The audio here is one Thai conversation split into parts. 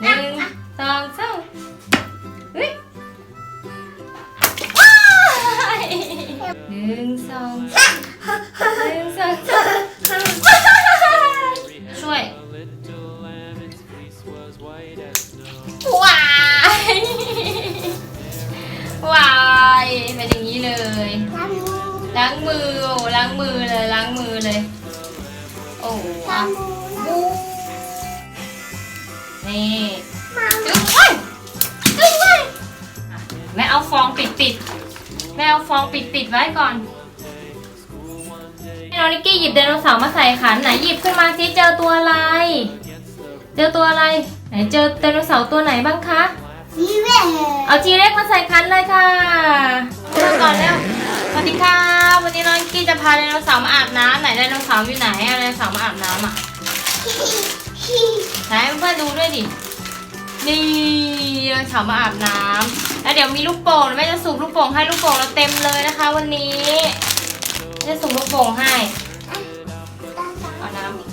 Yeah. นี่จึ๊งเอ้ยจึ๊งเว้ยอะแม่เอาฟองปิดปิดแม่เอาฟองปิดปิดไว้ก่อนให้น้องนิกกี้หยิบไดโนเสาร์มาใส่ขันไหนหยิบขึ้นมาสิเจอตัวอะไร เจอตัวอะไร ไหนเจอไดโนเสาร์ตัวไหนบ้างคะเอาจีเล็กมาใส่คันเลยค่ะเริ่มก่อนแล้วสวัสดีค่ะ วันนี้น้องกี้จะพาไดโนเสาร์มาอาบน้ำไหนไดโนเสาร์อยู่ไหนเอาไดโนเสาร์มาอาบน้ำอะ ไหนให้เพื่อนๆดูด้วยดิ นี่ไดโนเสาร์มาอาบน้ำแล้วเดี๋ยวมีลูกโป่งแม่จะสูบลูกโป่งให้ลูกโป่งเราเต็มเลยนะคะ วันนี้แม่จะสูบลูกโป่งให้เอาน้ำ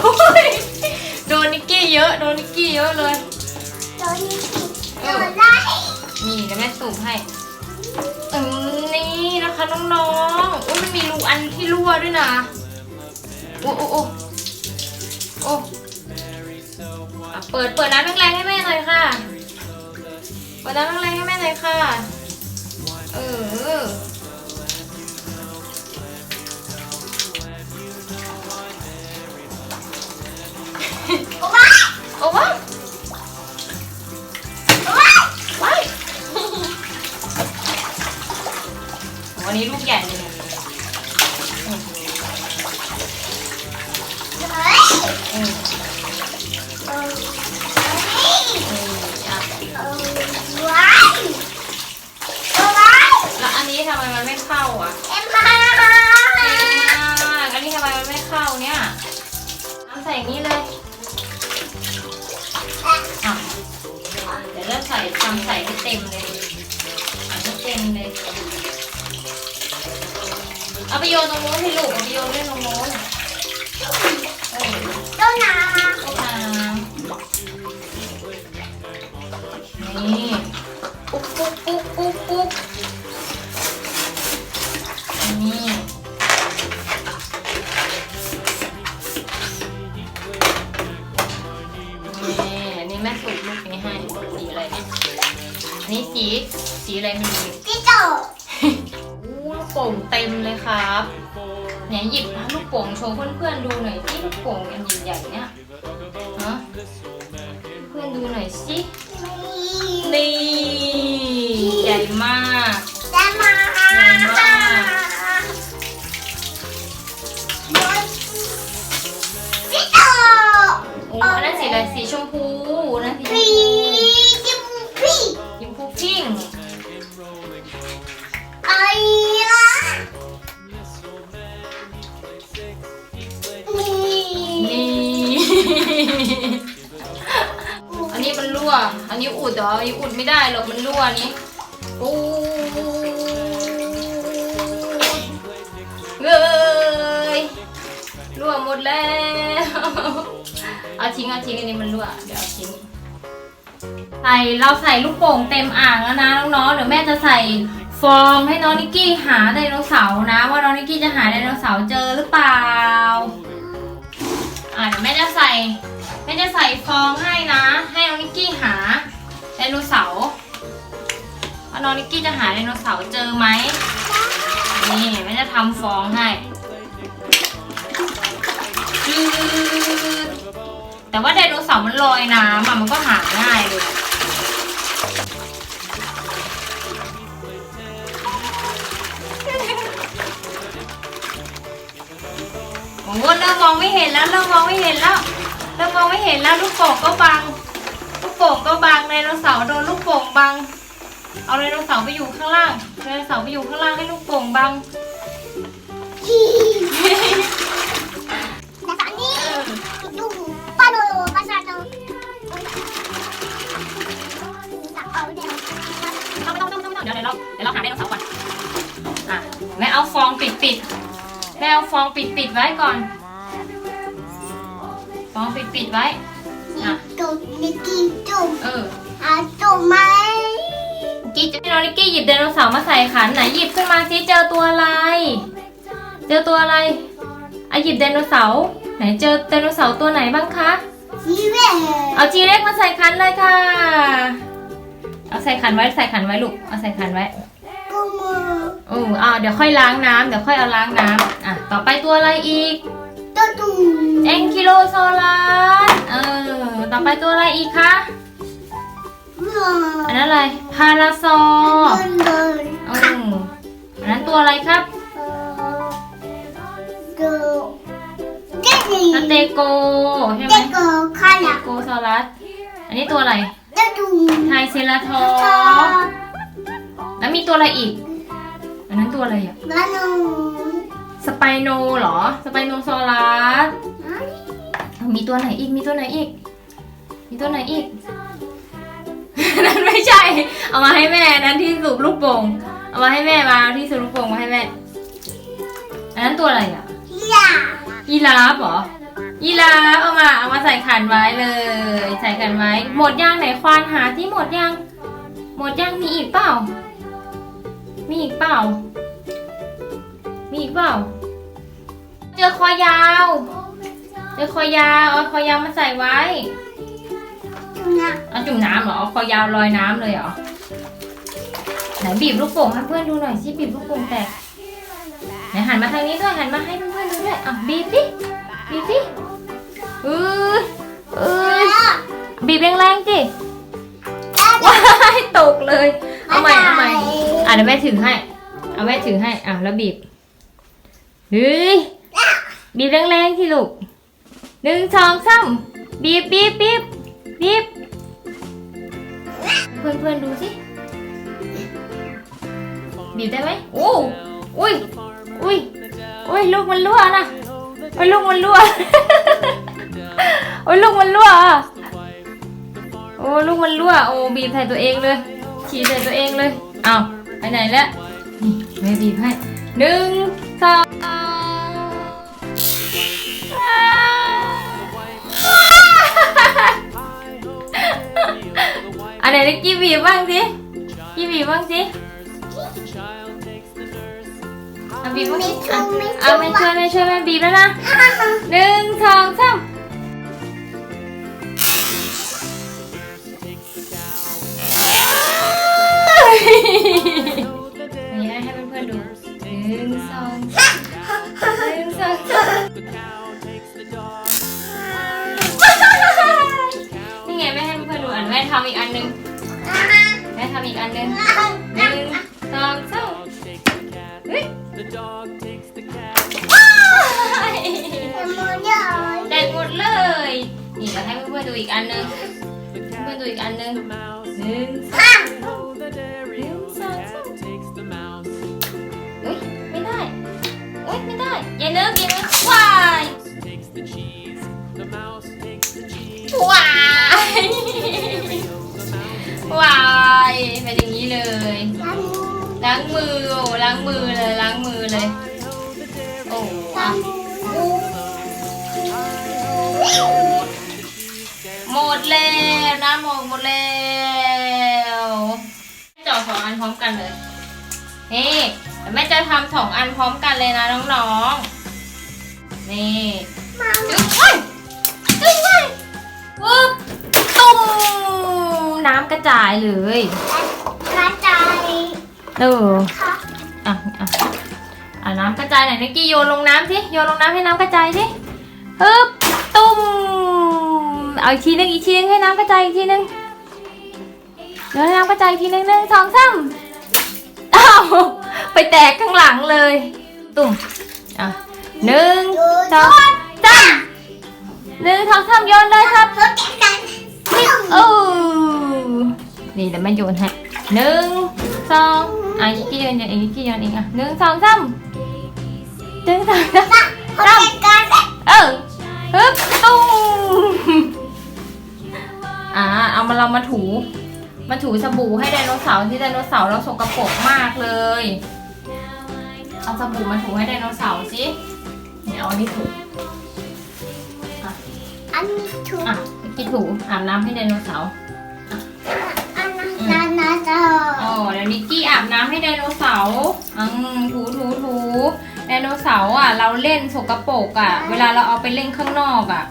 โอ้ยโดนนิกกี้เยอะโดนนิกกี้เยอะเลยนี่เดี๋ยวแม่สูบให้อืมนี่ นะคะน้องๆอุ้ยมันมีรูอันที่รั่วด้วยนะโอ้โอ้โอ้โอ้อะเปิดเปิดน้ำแรงๆให้แม่หน่อยค่ะ เปิดน้ำแรงๆให้แม่หน่อยค่ะ เออโอ้ว้าวว้ วันนี้ลูกใหญ่เลยเนี่ยอืมอืมอืมอะแล้วอันนี้ทำไมมันไม่เข้าอะเก่งมากอันนี้ทำไมมันไม่เข้าเนี่ยน้ำใส่อย่างนี้เลยอะเดี๋ยวเราใส่ทำใส่ให้เต็มเลยใส่ให้เต็มเลย ไปโยนตรงโน้นที่ลูกเอาไปโยนเล่นตรงโน้นเออเข้าน้ำนี่ปุ๊บปุ๊บปุ๊บปุ๊บปุ๊บนี่นี่อันนี้แม่สูบลูกนี้ให้สีอะไรเนี่ยอันนี้สีสีอะไรไม่รู้อู้ลูก โป่งเต็มเลยครับเนี่ยหยิบลูกโป่งโชว์เพื่อนๆดูหน่อยสิลูกโป่งอันใหญ่ๆเนี่ยฮะเพื่อนดูหน่อยสินี่ใหญ่มากโอ้อันนั้นสีอะไรสีชมพู ดเหรออีอุดไม่ได้หรอกมันรั่วนี้ปูเลยรั่วหมดแล้ว เอาทิ้งเอาทิ้งอันนี้มันรั่วเดี๋ยวเอาทิ้งใส่เราใส่ลูกโป่งเต็มอ่างแล้วนะน้องๆเดี๋ยวแม่จะใส่ฟองให้น้องนิกกี้หาไดโนเสาร์นะ ว่าน้องนิกกี้จะหาไดโนเสาร์เจอหรือเปล่าอ่าเดี๋ยวแม่จะใส่แม่จะใส่ฟองให้นะ ให้น้องนิกกี้หา ดโนเสาร์ว่าน้องนิกกี้จะหาไดโนเสาร์เจอไหมนี่แม่จะทำฟองให้จืดแต่ว่าไดโนเสาร์มันลอยน้ำอะมันก็หาง่ายเลยโอ้โหเริ่มมองไม่เห็นแล้วเริ่มมองไม่เห็นแล้วเริ่มมองไม่เห็นแล้วลูกโป่งก็บัง โป่งก็บังไดโนเสาร์โดนลูกโป่งบัง เอาไดโนเสาร์ไปอยู่ข้างล่างไดโนเสาร์ไปอยู่ข้างล่างให้ลูกโป่งบังเดี๋ยวเดี๋ยวเราเดี๋ยวเราหาไดโนเสาร์ก่อนอะแม่เอาฟองปิดปิดแม่เอาฟองปิดปิดไว้ก่อน ฟองปิดปิดไว้อะจุดนี่กินจุ่ม เอออาจุ่มไหมกี้จะให้น้องนิกกี้หยิบไดโนเสาร์มาใส่ขันไหนหยิบขึ้นมาสิเจอตัวอะไร เจอตัวอะไรอะหยิบไดโนเสาร์ไหนเจอไดโนเสาร์ตัวไหนบ้างคะชีเวเอาจีเล็กมาใส่ขันเลยค่ะเอาใส่ขันไว้ใส่ขันไว้ลูกเอาใส่ขันไว้กูมือโอ้อ่าเดี๋ยวค่อยล้างน้ำเดี๋ยวค่อยเอาล้างน้ำอะต่อไปตัวอะไรอีกตัวตุ่มแองกิโลโซลัสเออต่อไปตัวอะไรอีกคะเรื ออันนั้นอะไร พาราซอเดินเดินอืมอันนั้นตัวอะไรครับเออเกิดเด็กดีสเตโกใช่ไหมเด็กเกิดขสเตนาดโกโซลัส อันนี้ตัวอะไรตัวตุ่มไทรเซราทอปส์แล้วมีตัวอะไรอีก อันนั้นตัวอะไรอะบ้านหนูสไปโนเหรอ สไปโนซอลัส มีตัวไหนอีก มีตัวไหนอีก มีตัวไหนอีก นั่นไม่ใช่ เอามาให้แม่นั่นที่สูบลูกโป่งเอามาให้แม่มาเอาที่สูบลูกโป่งมาให้แม่ อันนั้นตัวอะไรอะอยากยีราฟเหรอยีราฟเอามาเอามาใส่ขันไว้เลย ใส่ขันไว้ หมดย่างไหนควานหาที่หมดย่าง หมดย่างมีอีกเปล่า มีอีกเปล่า มีอีกเปล่า เจอคอยาว เจอคอยาวเอาคอยาวมาใส่ไว้ จุ่มนะเอาจุ่มน้ำเหรอเอาคอยาวลอยน้ำเลยเหรอไหนบีบลูกโป่งให้เพื่อนดูหน่อยสิบีบลูกโป่งแตกไหนหันมาทางนี้ด้วยหันมาให้เพื่อนๆดูด้วยอะบีบดิบีบดิเออเออบีบแรงๆสิว้ายตกเลยเอาใหม่เอาใหม่อะเดี๋ยวแม่ถือให้เอาแม่ถือให้อะแล้วบีบเฮ้ยบีบแรงๆที่ลูกหนึ่งสองสามบีบบีบบีบ บีบเพื่อนเพื่อนๆดูสิ บีบได้ไหมโอ้อุ้ยอุ้ยอุ้ยลูกมันรั่วนะโอ้ยลูกมันรั่วโอ้ยลูกมันรั่วอโอ้ลูกมันรั่วโอ้บีบใส่ตัวเองเลยฉีดใส่ตัวเองเลยเอาไปไหนแล้วนี่แม่บีบให้หนึ่ง องอันไหนนิกกี้บีบบ้างสิกี้บีบบ้างสิเอาบีบบ้างไม่สิชุ่อะมไม่เอาชุ่มไม่ช่วยไม่ช่วยแม่บีบแล้วนะหนึ่งสองสามนี่ให้ให้เพื่อนๆดูหนึ่งสองสามหนึ่งสองสามนี่ไงแม่ให้เพื่ อันแม่ทำอีกอันหนึงแม่ทำอีกอันหนึงหนึ่งสองสามเฮ้ยแดงหมดเลย นี่เดี๋ยวให้เพื่อนๆดูอีกอันหนึงเพื่อนๆดูอีกอันหนึง the mouse. หนึ่ง Oh, the dairy. Hương The sao cat takes the mouse. อุ้ยไม่ได้อุ้ยไม่ได้อย่าเนิบอย่านิบวาย Takes the cheese. The mouse takes the cheese. วาย น้ำหมดหมดแล้วเจาะสองอันพร้อมกันเลย นี่แต่แม่จะทำสองอันพร้อมกันเลยนะน้องๆ นี่จึ๊งเอ้ยจึ๊งเลยปึ๊บตุ้มน้ำกระจายเลยกระจายเออค่ะอะอะอะน้ำกระจายไหนนิกกี้โยนลงน้ำสิโยนลงน้ำให้น้ำกระจายสิฮึบตุ้ม เอาอีกทีนึงอีกทีนึงให้น้ำกระจายอีกทีนึงโยนให้น้ำกระจายอีกทีนึงหนึ่งสองสามอ้าวไปแตกข้างหลังเลย ตุ่มอะหนึ่งสองสามหนึ่งสองสามโยนเลยครับเขาแกะกันนี่โอ้นี่เดี๋ยวแม่โยนให้หนึ่งสองอะอีกกี่โยนอีกกี่โยนอีกอะหนึ่งสองสามหนึ่งสองสามเขาแกะกันเออฮึบตุ้ม อ่า เอามาเรามาถู มาถูสบู่ให้ไดโนเสาร์ที่ไดโนเสาร์เราสกปรกมากเลย เอาสบู่มาถูให้ไดโนเสาร์สิเนี่ยเอาอันนี้ถูอันนี้ถูกอะกินถูอาบน้ำให้ไดโนเสาร์อันนั้นนานาจะอ๋อเดี๋ยวนิกกี้อาบน้ำให้ไดโนเสาร์อืมถูถูถูไดโนเสาร์อะ เราเล่นสกปรกอะ เวลาเราเอาไปเล่นข้างนอกอะ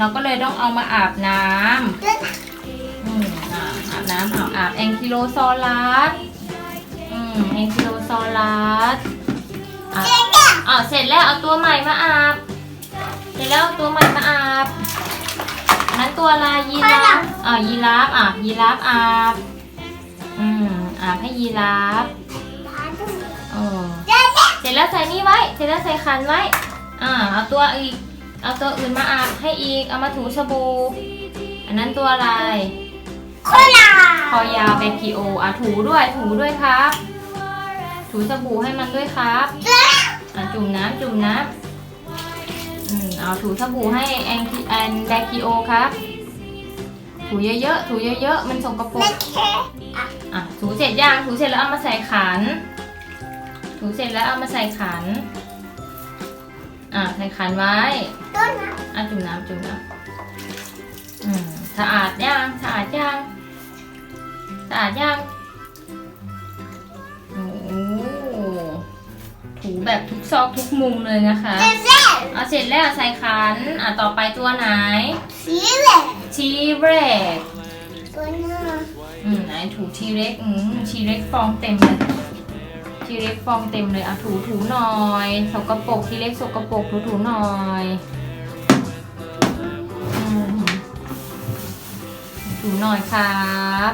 เราก็เลยต้องเอามาอาบน้ำอืมอ่าอาบน้ำอาบอาบแองคิโลซอลัสอืมแองคิโลซอลัสอะอ่าเสร็จแล้วเอาตัวใหม่มาอาบ เสร็จแล้วเอาตัวใหม่มาอาบอันนั้นตัวอะไรยีราฟอ่ายีราฟอะยีราฟอาบอืมอาบให้ยีราฟเออเสร็จแล้วใส่นี่ไว้ เสร็จแล้วใส่ขันไว้ อ่าเอาตัวอีก เอาตัวอื่นมาอาบให้อีก เอามาถูสบู่ อันนั้นตัวอะไรคนละคอยาวแบคิโอ อะถูด้วย ถูด้วยครับ ถูสบู่ให้มันด้วยครับอะจุ่มน้ำจุ่มน้ำอืมเอาถูสบู่ให้แอนแอนแบคิโอครับ ถูเยอะๆ ถูเยอะๆ มันสกปรไม่กแค่อะถูเสร็จยังถูเสร็จแล้วเอามาใส่ขัน ถูเสร็จแล้วเอามาใส่ขัน อะใส่ขันไว้ต้นนะอะจุ่มน้ำจุ่มน้ำอืมสะอาดยังสะอาดยังสะอาดยังโอ้โหถูแบบทุกซอกทุกมุมเลยนะคะเจ๊เจ๊เอาเสร็จแล้วใส่ขันอะต่อไปตัวไหน สีเหลืองชีเร็กตัวหน้าอืมไหนถูชีเร็กอืมชีเร็กฟองเต็มเลย ชีเร็กฟองเต็มเลยอะถูถูหน่อยสกปรกชีเร็กสกปรกถูถูหน่อยถูหน่อยครับ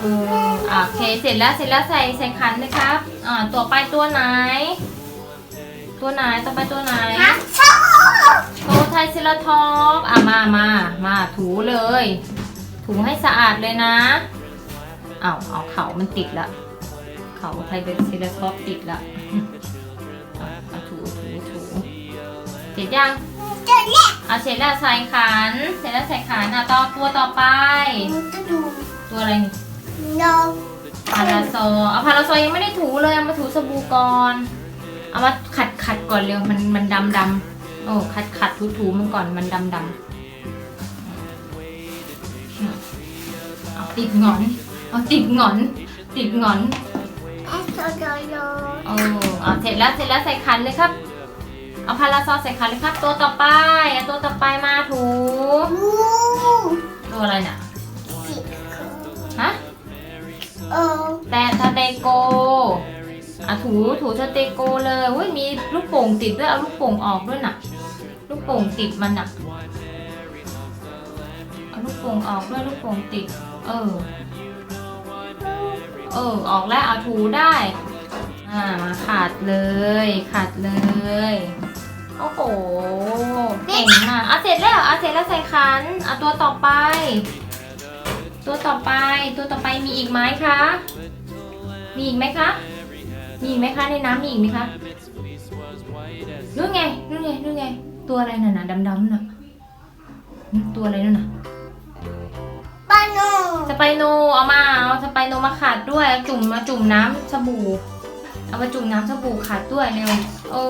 อือโอเคเสร็จแล้วเสร็จแล้วใส่ใส่ขันเลยครับอ่าต่อไปตัวไหน ตัวไหนต่อไปตัวไหนฮักโทไทรเซราทอปอะมามามาถูเลย ถูให้สะอาดเลยนะเอาเอาเขามันติดละ เขาไทรเซราทอปส์ติดละเอาเอาถูถูถูเสร็จยังเจ๊เจ๊เอาเสร็จแล้วใส่ขันเสร็จแล้วใส่ขันอะต่อตัวต่อไป มันจะดูตัวอะไรนี่นกพาราโซเอาพาราโซยังไม่ได้ถูเลยเอามาถูสบู่ก่อนเอามาขัดขัดก่อนเร็วมันมันดำดำโอ้ขัดขัดถูถูมันก่อนมันดำดำเอาติดหงอนเอาติดหงอน ติดหงอนแอส โอ้เอาเสร็จแล้วเสร็จแล้วใส่ขันเลยครับ เอาพาราโซใส่ขันเลยครับ ตัวต่อไปเอาตัวต่อไปมาถูวูตัวอะไรน่ะฮะเออแต่สเตโกอะถูถูสเตโกเลยอุ้ยมีลูกโป่งติดด้วยเอาลูกโป่งออกด้วยน่ะ ลูกโป่งติดมันน่ะเอาลูกโป่งออกด้วยลูกโป่งติด เออ เออออกแล้วเอาถูได้อ่ามาขัดเลยขัดเลย โอ้โหเก่งมากเอาเสร็จแล้วเอาเสร็จแล้วใส่ขันเอาตัวต่อไป ตัวต่อไปตัวต่อไปมีอีกไหมคะมีอีกไหมคะมีอีกไหมคะในน้ำมีอีกไหมคะนู่นไงนู่นไงนู่นไงตัวอะไรน่ะนะดำๆน่ะตัวอะไรนั่นน่ะ โนสไปโนเอามาเอาสไปโนมาขัดด้วยเอาจุ่มมาจุ่มน้ำสบู่ เอามาจุ่มน้ำสบู่ขัดด้วยเร็วโอ้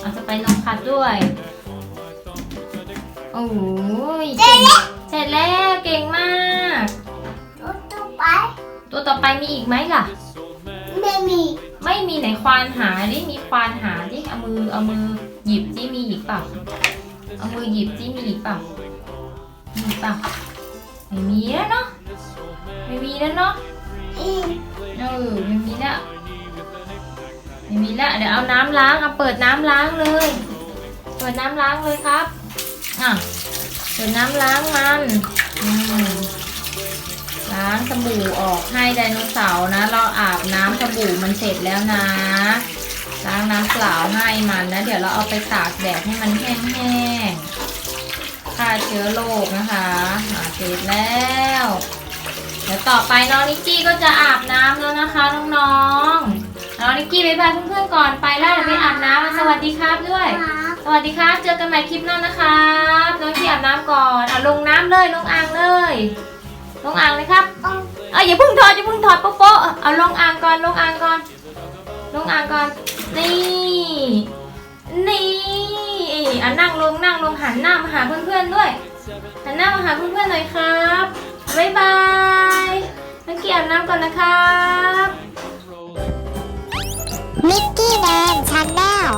เอาสไปโนขัดด้วยโอ้ยเก่งเสร็จแล้วเก่งมาก ตัวต่อไปตัวต่อไปมีอีกไหมล่ะ ไม่มีไม่มีไหนควานหาดิมีควานหาดิเอามือเอามือหยิบดิมีอีกเปล่าเอามือหยิบดิมีอีกเปล่ามีอีกเปล่า ไม่มีแล้วเนาะไม่มีแล้วเนาะอีกเออไม่มีแล้วไม่มีแล้วเดี๋ยวเอาน้ำล้างเอาเปิดน้ำล้างเลย เปิดน้ำล้างเลยครับอะเปิดน้ำล้างมันล้างสบู่ออกให้ไดโนเสาร์นะ เราอาบน้ำสบู่มันเสร็จแล้วนะล้างน้ำเปล่าให้มันนะ เดี๋ยวเราเอาไปตากแดดให้มันแห้งๆ ฆ่าเชื้อโรคนะคะอาเสร็จแล้ว เดี๋ยวต่อไปน้องนิกกี้ก็จะอาบน้ำแล้วนะคะน้องๆ น้องนิกกี้บ๊ายบายเพื่อนๆก่อนไปแล้วเดี๋ยวไปอาบน้ำสวัสดีครับด้วย สวัสดีครับ เจอกันใหม่คลิปหน้านะครับน้องที่อาบน้ำก่อนเอาลงน้ำเลยลงอ่างเลยลงอ่างเลยครับเอาอยอย่าพิ่งถอดอย่าพิ่งถอดโป๊ะโป๊ะเอาลงอ่างก่อนลงอ่างก่อน ลงอ่างก่อน นี่ นี่ อะนั่งลงนั่งลงหันหน้ามาหาเพื่อนๆด้วยหันหน้ามาหาเพื่อนๆหน่อยครับบ๊ายบายนักเกียบน้ำก่อนนะครับมิกกี้แดนชาแนล